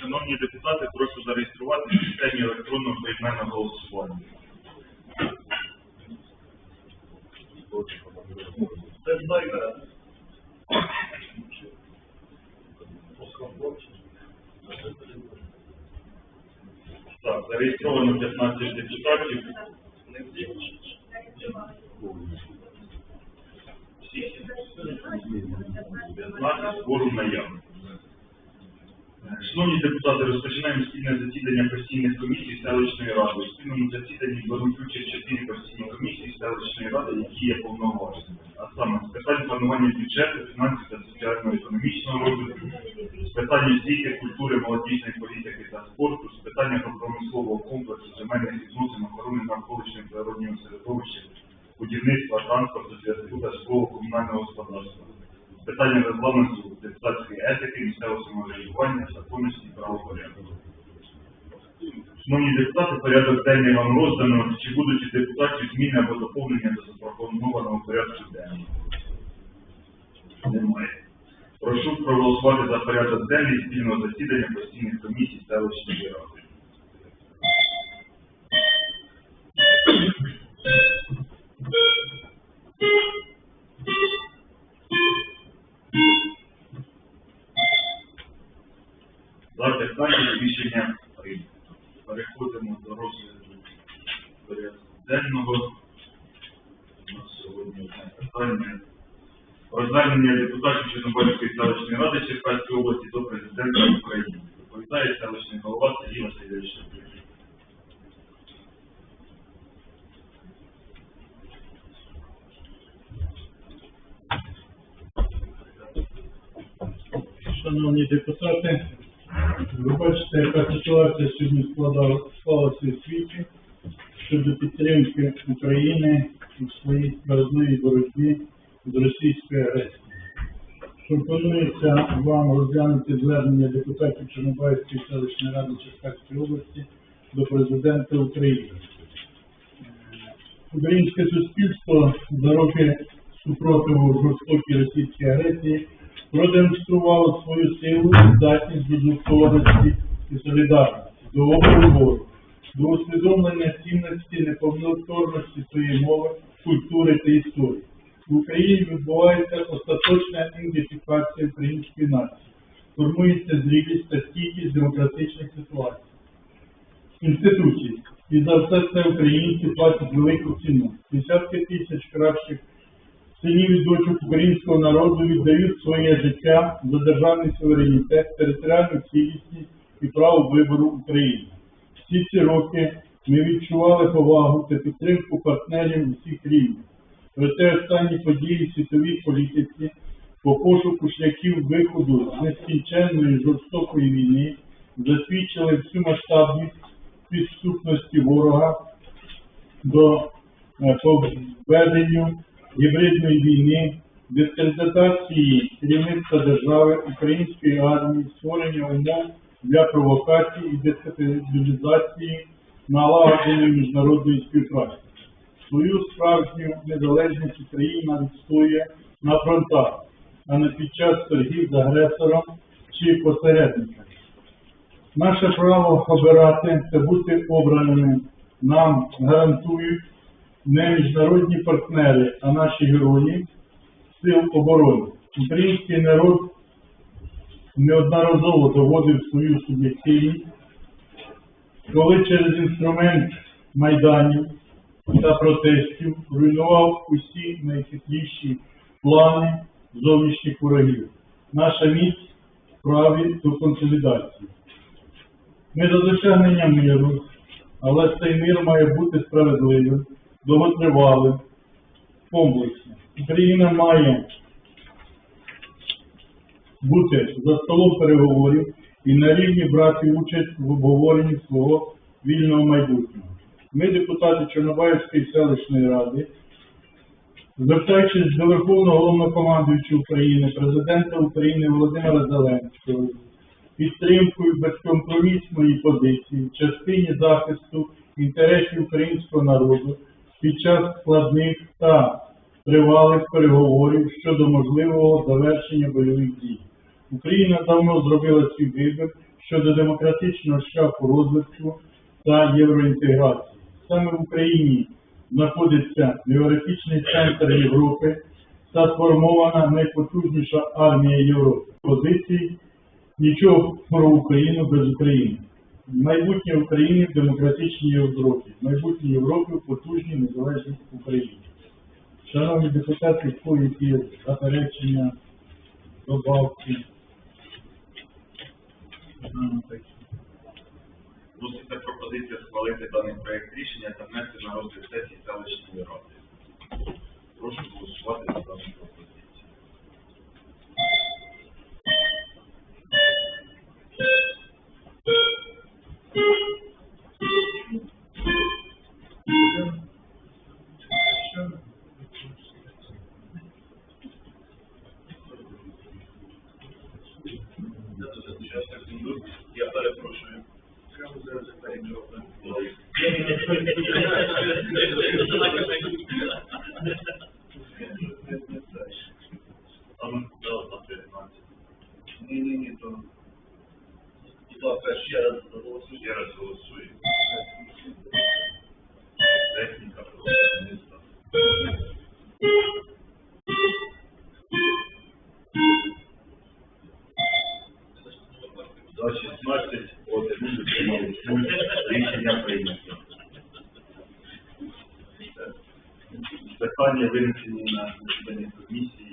Шановні депутати, прошу зареєструвати в системі електронного поіменного голосування. Це знайде. Так, зареєстровано 15 депутатів. Всі. 15 форум наявно. Шановні депутати, розпочинаємо спільне засідання постійних комісій селищної ради. У спільному засіданні беруть участь чотири постійні комісії селищної ради, які є повноважені. А саме з питань планування бюджету, фінансів та соціально-економічного розвитку, з питань освіти, культури, молодіжної політики та спорту, з питань промислового комплексу, земельних відносин, охорони навколишнього природнього середовища, будівництва, транспорту, зв'язку та житлово-комунального господарства питання регламенту депутатської етики, місцевого самоврядування, законності і правопорядку. Шановні депутати, порядок денний вам роздано. Чи будуть у депутатів зміни або доповнення до запропонованого порядку денного? Немає. Прошу проголосувати за порядок денний спільного засідання постійних комісій селищної ради. За 15 рішення прийнято. Переходимо до розгляду порядку денного. У нас сьогодні одне питання. Про звернення депутатів Чорнобильської селищної ради Черкаської області до президента України. Доповідає селищний голова Сергій Васильович. Шановні депутати, ви бачите, яка ситуація сьогодні склалася у світі щодо підтримки України у своїй складної боротьбі з російською агресією. Пропонується вам розглянути звернення депутатів Чорнобайської селищної ради Черкаської області до президента України. Українське суспільство за роки супротиву жорстокій російській агресії продемонструвало свою силу, здатність до згуртованості і солідарності, до ворогу, до усвідомлення цінності неповторності своєї мови, культури та історії. В Україні відбувається остаточна ідентифікація української нації, формується зрілість та стійкість демократичних ситуацій інституцій. І за все це українці платять велику ціну. Десятки тисяч кращих синів і дочок українського народу віддають своє життя за державний суверенітет, територіальну цілісність і право вибору України. Всі ці роки ми відчували повагу та підтримку партнерів усіх рівнів. Проте останні події в світовій політиці по пошуку шляхів виходу з нескінченної жорстокої війни засвідчили всю масштабність підступності ворога до е, поведенню гібридної війни, дискредитації керівництва держави, української армії, створення умов для провокацій і дестабілізації налагодження міжнародної співпраці. Свою справжню незалежність Україна відстоює на фронтах, а не під час торгів з агресором чи посередниками. Наше право обирати та бути обраними нам гарантують не міжнародні партнери, а наші герої сил оборони. Український народ неодноразово доводив свою суб'єктивність, коли через інструмент майданів та протестів руйнував усі найхитріші плани зовнішніх ворогів. Наша міць праві до консолідації. Ми за досягнення миру, але цей мир має бути справедливим, довготривалим, комплексним. Україна має бути за столом переговорів і на рівні брати участь в обговоренні свого вільного майбутнього. Ми, депутати Чорнобаївської селищної ради, звертаючись до Верховного Головнокомандуючого України, Президента України Володимира Зеленського, підтримкою безкомпромісної позиції в частині захисту інтересів українського народу під час складних та тривалих переговорів щодо можливого завершення бойових дій. Україна давно зробила свій вибір щодо демократичного шляху розвитку та євроінтеграції. Саме в Україні знаходиться географічний центр Європи та сформована найпотужніша армія Європи. Позиції нічого про Україну без України. Майбутнє України в демократичній Європі, майбутнє Європи в потужній незалежній Україні. Шановні депутати, хто які заперечення, добавки? Вноситься пропозиція схвалити даний проект рішення та внести на розгляд сесії селищної ради. Прошу голосувати за дану пропозицію. Я перепрошую. Там Питання винесені на засідання комісії.